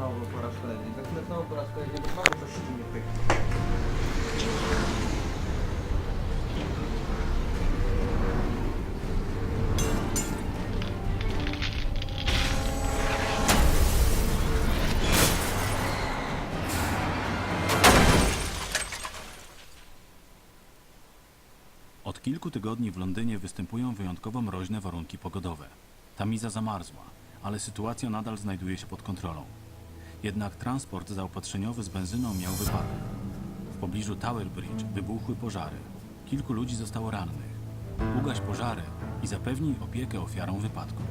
znowu po raz kolejny. Zacznę znowu po raz kolejny, bo coś nie. Od kilku tygodni w Londynie występują wyjątkowo mroźne warunki pogodowe. Tamiza zamarzła, ale sytuacja nadal znajduje się pod kontrolą. Jednak transport zaopatrzeniowy z benzyną miał wypadek. W pobliżu Tower Bridge wybuchły pożary. Kilku ludzi zostało rannych. Ugaś pożary i zapewnij opiekę ofiarom wypadku.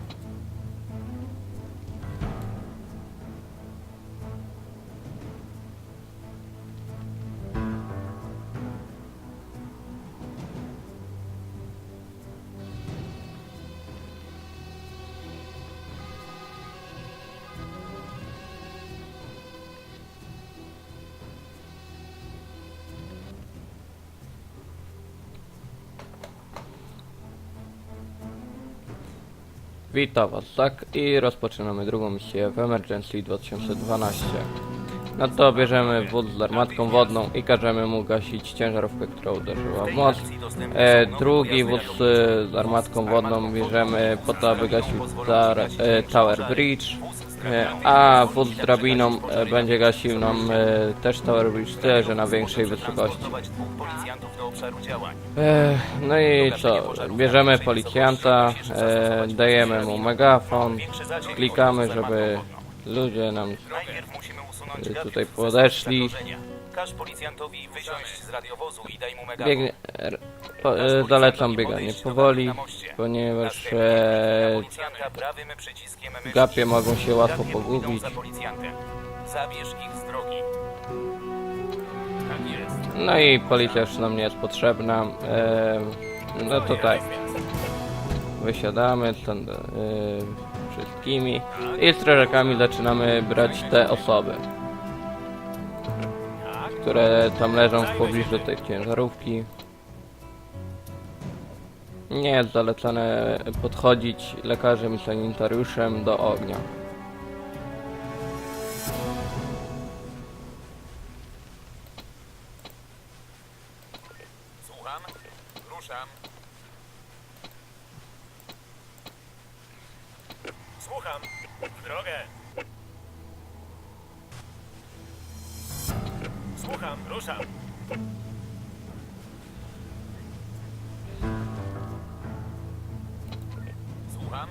Witam Was, tak i rozpoczynamy drugą misję w Emergency 2012. No to bierzemy wóz z armatką wodną i każemy mu gasić ciężarówkę, która uderzyła w most. E, drugi wóz e, z armatką wodną bierzemy po to, aby gasił tar, e, Tower Bridge. E, a wóz z drabiną e, będzie gasił nam e, też Tower Bridge, tyle że na większej wysokości. E, no i co? Bierzemy policjanta, e, dajemy mu megafon, klikamy, żeby ludzie nam usunąć tutaj podeszli. Każ policjantowi wysiąść z radiowozu i daj mu megafon. biegnie, er, po, e, zalecam bieganie powoli, ponieważ e, gapie mogą się łatwo pogubić. za policjantem. Zabierz ich z drogi. Tak. No i policja już nam nie jest potrzebna. E, no to tak, wysiadamy stąd, e, wszystkimi i strażakami zaczynamy brać te osoby, które tam leżą w pobliżu tej ciężarówki. Nie jest zalecane podchodzić lekarzem i sanitariuszem do ognia. Słucham. Ruszam. Słucham. W drogę. Słucham. Ruszam. Słucham.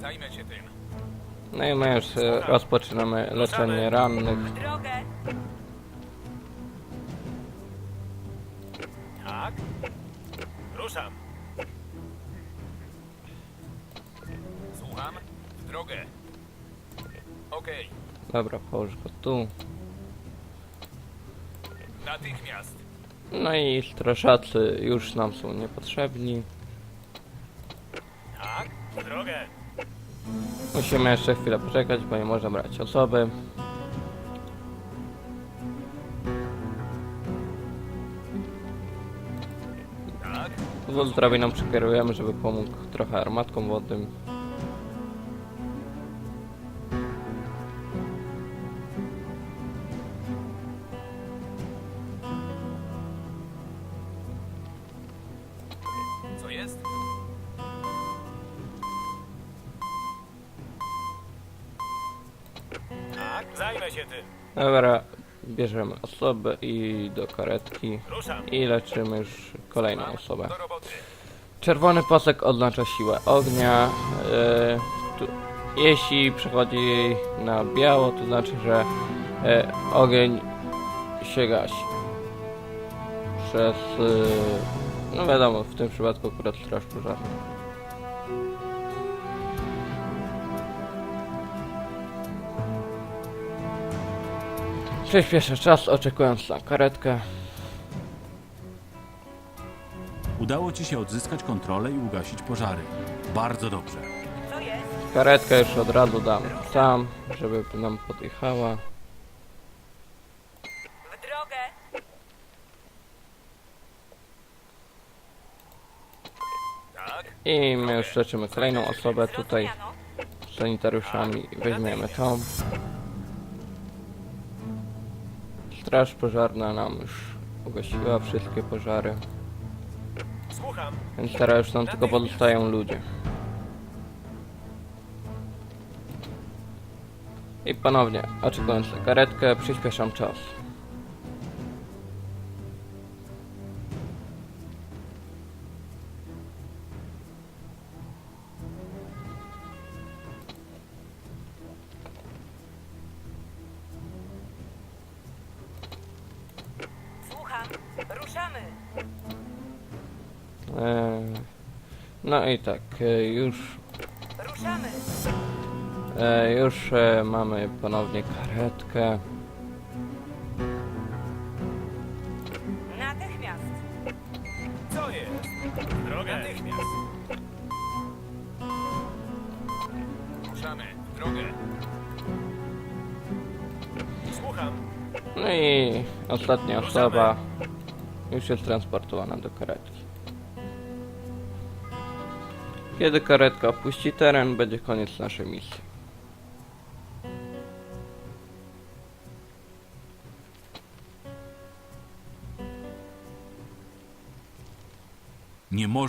Zajmę się tym. No i my już e, rozpoczynamy leczenie rannych. drogę. Tak? Ruszam. Słucham. W drogę. Okej. Dobra, połóż go tu. Natychmiast. No i straszacy już nam są niepotrzebni. Tak? W drogę. Musimy jeszcze chwilę poczekać, bo nie można brać osoby. Tak? Wóz drabiną przekierujemy, żeby pomógł trochę armatką wodnym. Tak? Zajmę się tym. Dobra, bierzemy osobę i do karetki Ruszam. i leczymy już kolejną osobę. Do roboty. Czerwony pasek oznacza siłę ognia. E, tu, jeśli przechodzi na biało, to znaczy, że e, ogień się gasi. Przez, e, no wiadomo, w tym przypadku akurat straż pożarna. Przyspieszę czas, oczekując na karetkę. Udało ci się odzyskać kontrolę i ugasić pożary. Bardzo dobrze. Karetkę już od razu dam tam, żeby nam podjechała. W drogę. Tak? I my już leczymy kolejną osobę tutaj. Sanitariuszami weźmiemy tą. Straż pożarna nam już ugasiła wszystkie pożary, Słucham. więc teraz już nam tylko pozostają ludzie. I ponownie, oczekując na karetkę, przyspieszam czas. Ruszamy. Eee, no i tak, e, już, Ruszamy. e, już e, mamy ponownie karetkę. Natychmiast. Co jest? Drogę. Natychmiast. Ruszamy. W Drogę. Słucham. No i ostatnia osoba już jest transportowana do karetki. Kiedy karetka opuści teren, będzie koniec naszej misji. Nie może